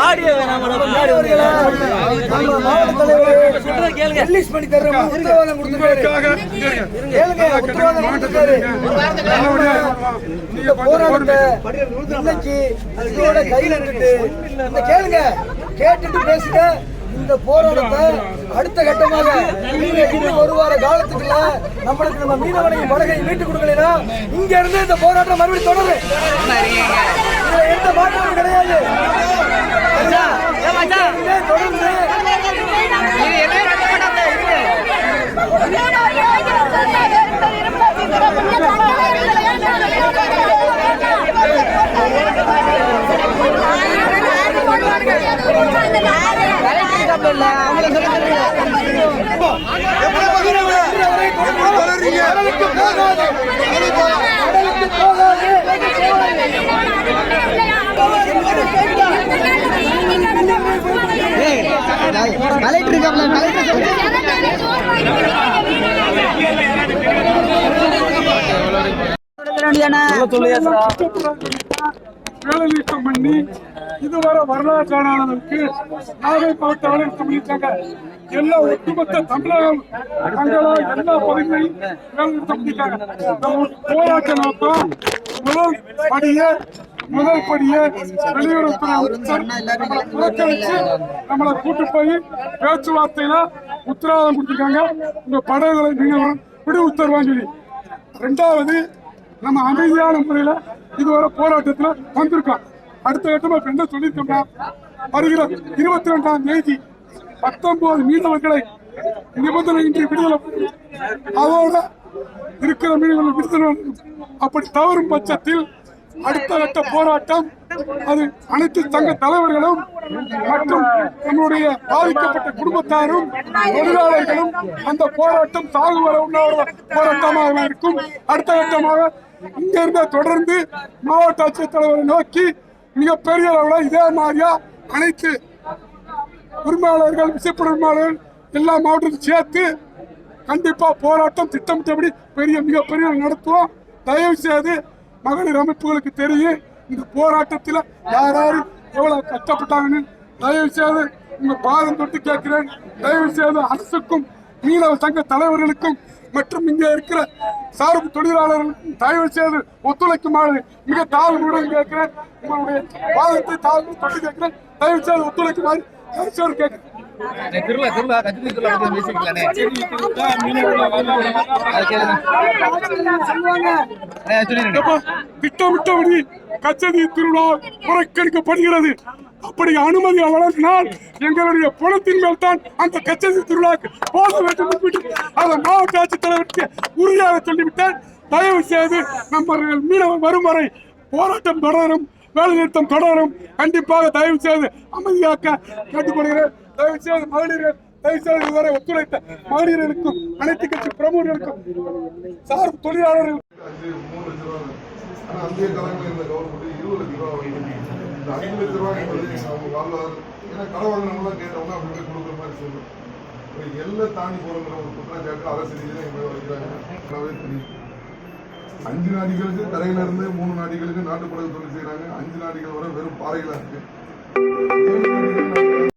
Audio வேணாம் பின்னாடி நம்ம ரிலீஸ் பண்ணி தர்றோம் உத்தரவாதம் கேளுங்க உத்தரவாதம் கொடுத்துருக்காரு இந்த போராட்டத்தை இன்னைக்கு இருக்கு கேளுங்க கேட்டுட்டு பேசுங்க இந்த போராட்டத்தை அடுத்த கட்டமாக நீங்க இன்னும் ஒரு வார காலத்துக்குள்ள நம்மளுக்கு நம்ம மீனவனையும் படகையும் மீட்டு கொடுக்கலைன்னா இங்க இருந்து இந்த போராட்டம் மறுபடியும் தொடரு எந்த மாற்றமும் கிடையாது. தொடர்ந்து கலெக்டர் இருக்காப்ல கலெக்டர் வேலை நீக்கம் பண்ணி இதுவரை வரலாறு காணாதவருக்கு நாகை மாவட்ட வேலை நீக்கம் பண்ணிட்டாங்க எல்லா ஒட்டுமொத்த தமிழகம் தங்களா எல்லா பகுதிகளையும் வேலை நிறுத்தம் பண்ணிட்டாங்க. நம்ம போராட்ட நோக்கம் முதல் படிய முதல் படிய வெளியுறவுத்துறை அமைச்சர் நம்மளை புறக்கணிச்சு நம்மளை கூட்டு போய் பேச்சுவார்த்தையில உத்தரவாதம் கொடுத்துருக்காங்க. உங்க படகுகளை நீங்க விடு உத்தரவாங்க சொல்லி. ரெண்டாவது நம்ம அமைதியான முறையில இதுவரை போராட்டத்துல வந்திருக்கோம். அடுத்த கட்டமா இப்ப என்ன சொல்லியிருக்கோம்னா வருகிற இருபத்தி ரெண்டாம் தேதி பத்தொன்பது மீனவர்களை நிபந்தனையின்றி விடுதலை அதோட இருக்கிற மீனவர்கள் விடுதலை அப்படி தவறும் பட்சத்தில் அடுத்த கட்ட போராட்டம் அது அனைத்து சங்க தலைவர்களும் மற்றும் நம்முடைய பாதிக்கப்பட்ட குடும்பத்தாரும் தொழிலாளர்களும் அந்த போராட்டம் சாகு வர உண்ணாவிரத போராட்டமாக இருக்கும். அடுத்த கட்டமாக இங்க இருந்த தொடர்ந்து மாவட்ட ஆட்சியர் தலைவரை நோக்கி மிகப்பெரிய அளவில் இதே மாதிரியா அனைத்து உரிமையாளர்கள் விசைப்பட உரிமையாளர்கள் எல்லா மாவட்டத்தையும் சேர்த்து கண்டிப்பா போராட்டம் திட்டமிட்டபடி பெரிய மிகப்பெரிய நடத்துவோம். தயவு செய்து மகளிர் அமைப்புகளுக்கு தெரியும் இந்த போராட்டத்தில் யார் யார் எவ்வளவு கஷ்டப்பட்டாங்கன்னு. தயவு செய்து உங்க பாதம் தொட்டு கேட்கிறேன். தயவு செய்து அரசுக்கும் மீனவ சங்க தலைவர்களுக்கும் மற்றும் இங்கே இருக்கிற சார்பு தொழிலாளர்களுக்கும் தயவு செய்து ஒத்துழைக்குமாறு மிக தாழ்வுடன் கேட்கிறேன் உங்களுடைய வாதத்தை தாழ்வு தொட்டு கேட்கிறேன். தயவு செய்து ஒத்துழைக்குமாறு கேட்கிறேன். திருவிழா திருவிழா கத்திரி திருவிழா பத்தி பேசிக்கலானே எப்ப திட்டமிட்டபடி கச்சதி திருவிழா புறக்கணிக்கப்படுகிறது. அப்படி அனுமதி வழங்கினால் எங்களுடைய பணத்தின் மேல் தான் அந்த கச்சதி திருவிழாக்கு போக வேண்டும் என்று அதை மாவட்ட ஆட்சித்தலைவருக்கு உறுதியாக சொல்லிவிட்டேன். தயவு செய்து நம்மர்கள் மீனவர் வரும் வரை போராட்டம் தொடரும் வேலை நிறுத்தம் தொடரும் கண்டிப்பாக தயவு செய்து அமைதியாக்க கேட்டுக்கொள்கிறேன். தயவுசெய்து மகளிர்கள் தயவுசெய்து இதுவரை ஒத்துழைத்த மகளிர்களுக்கும் அனைத்து கட்சி பிரமுகர்களுக்கும் சார்பு தொழிலாளர்கள் அஞ்சு ஆனா அந்த காலங்களில் இந்த கவர்மெண்ட் இருபது லட்ச ரூபா வாங்கிட்டு இந்த லட்ச அவங்க வாழ்வாதாரம் ஏன்னா கடன் வாங்கினவங்களாம் கேட்டவங்க அப்படி கொடுக்குற மாதிரி சொல்லும் ஒரு தாண்டி போறங்கிற ஒரு குற்றச்சாட்டு அரசு ரீதியில் வைக்கிறாங்க நல்லாவே தெரியும் அஞ்சு நாடிகளுக்கு தரையில இருந்து மூணு நாடிகளுக்கு நாட்டுப்புற தொழில் செய்யறாங்க அஞ்சு நாடிகள் வரை வெறும் பாறைகளா இருக்கு.